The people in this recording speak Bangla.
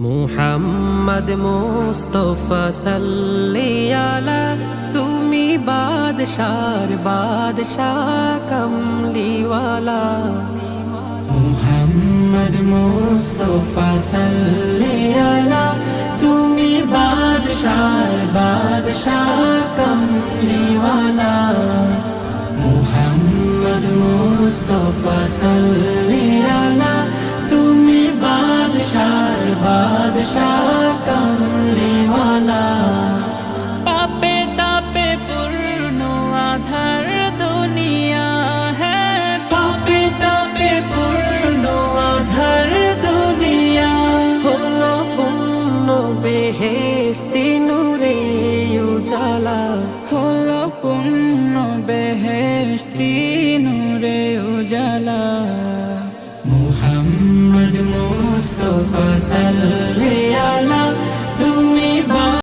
মুহাম্মদ মুস্তফা সাল্লি আলা, তুমি বাদশার বাদশাহ কমলিওয়ালা। মুহাম্মদ মুস্তফা সাল্লি আলা, তুমি বাদশাহ বাদশাহ কমলিওয়ালা। মুহাম্মদ মুস্তফা সাল্লি বেহেস্তি উজালা হলো পূর্ণ বেহেস্তি উজালা। মুস্তফা